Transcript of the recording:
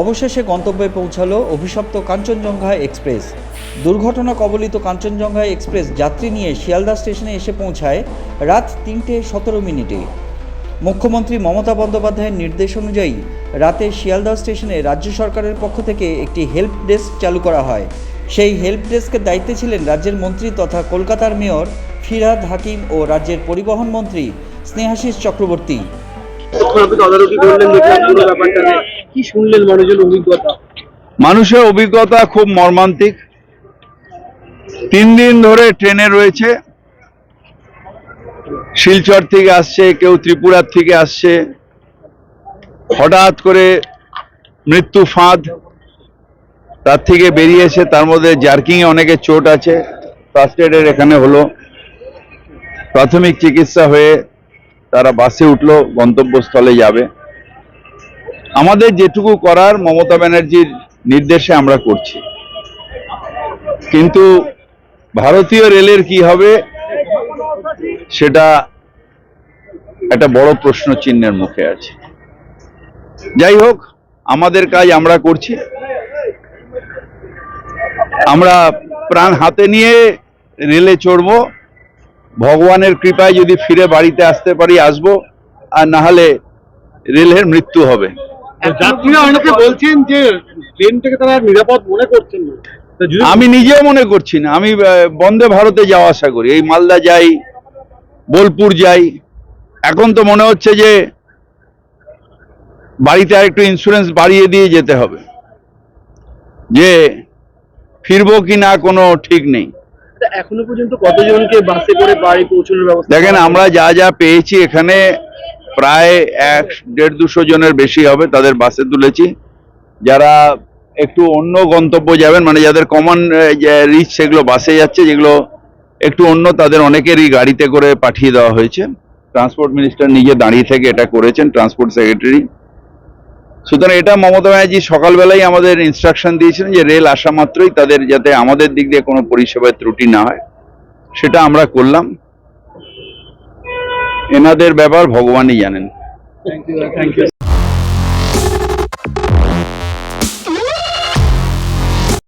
অবশেষে গন্তব্যে পৌঁছালো অভিশপ্ত কাঞ্চনজঙ্ঘা এক্সপ্রেস। দুর্ঘটনা কবলিত কাঞ্চনজঙ্ঘা এক্সপ্রেস যাত্রী নিয়ে শিয়ালদা স্টেশনে এসে পৌঁছায় রাত তিনটে সতেরো মিনিটে। মুখ্যমন্ত্রী মমতা বন্দ্যোপাধ্যায়ের নির্দেশ অনুযায়ী রাতে শিয়ালদা স্টেশনে রাজ্য সরকারের পক্ষ থেকে একটি হেল্প ডেস্ক চালু করা হয়। সেই হেল্প ডেস্কের দায়িত্বে ছিলেন রাজ্যের মন্ত্রী তথা কলকাতার মেয়র ফিরহাদ হাকিম ও রাজ্যের পরিবহন মন্ত্রী স্নেহাশিস চক্রবর্তী। ব্যাপারটাকে কি শুনলেন মানুষের অভিজ্ঞতা? মানুষের অভিজ্ঞতা খুব মর্মান্তিক। তিন দিন ধরে ট্রেনে রয়েছে। শিলচর থেকে আসছে, কেউ ত্রিপুরার থেকে আসছে। হঠাৎ করে মৃত্যু ফাঁদ। তার থেকে বেরিয়েছে তার মধ্যে জার্কিং এ অনেকের চোট আছে। ফার্স্ট এডের এখানে হলো। প্রাথমিক চিকিৎসা হয়ে তারা বাসে উঠল, গন্তব্যস্থলে যাবে। আমাদের যেটুকু করার মমতা ব্যানার্জির নির্দেশে আমরা করছি। কিন্তু ভারতীয় রেলের কি হবে, সেটা একটা বড় প্রশ্ন চিহ্নের মুখে আছে। যাই হোক, আমাদের কাজ আমরা করছি। আমরা প্রাণ হাতে নিয়ে রেলে চড়বো। ভগবানের কৃপায় যদি ফিরে বাড়িতে আসতে পারি, আসব। আর না হলে রেলের মৃত্যু হবে। যাত্রীরা অনেকে বলছেন যে ট্রেনটাকে তারা নিরাপদ মনে করছেন না। আমি নিজেও মনে করছি না। আমি বন্দে ভারতে যাওয়া আসা করি। এই মালদা যাই বোলপুর যাই। এখন তো মনে হচ্ছে যে বাড়িতে আরেকটু ইন্স্যুরেন্স বাড়িয়ে দিয়ে যেতে হবে। যে ফিরবো কি না কোনো ঠিক নেই। এখনও পর্যন্ত কতজনকে বাসে করে বাড়ি পৌঁছানোর ব্যবস্থা দেখেন আমরা যা যা পেয়েছি এখানে প্রায় এক দেড় দুশো জনের বেশি হবে, তাদের বাসে তুলেছি। যারা একটু অন্য গন্তব্য যাবেন মানে যাদের কমন রিচ সেগুলো বাসে যাচ্ছে, যেগুলো একটু অন্য, তাদের অনেকেরই গাড়িতে করে পাঠিয়ে দেওয়া হয়েছে। ট্রান্সপোর্ট মিনিস্টার নিজে দাঁড়িয়ে থেকে এটা করেছেন ট্রান্সপোর্ট সেক্রেটারি সুতরাং এটা মমতা ব্যানার্জি সকালবেলায় আমাদের ইনস্ট্রাকশন দিয়েছিলেন যে রেল আসা মাত্রই তাদের যাতে আমাদের দিক দিয়ে কোনো পরিষেবায় ত্রুটি না হয়। সেটা আমরা করলাম। এনাদের ব্যাপার ভগবানই জানেন। Thank you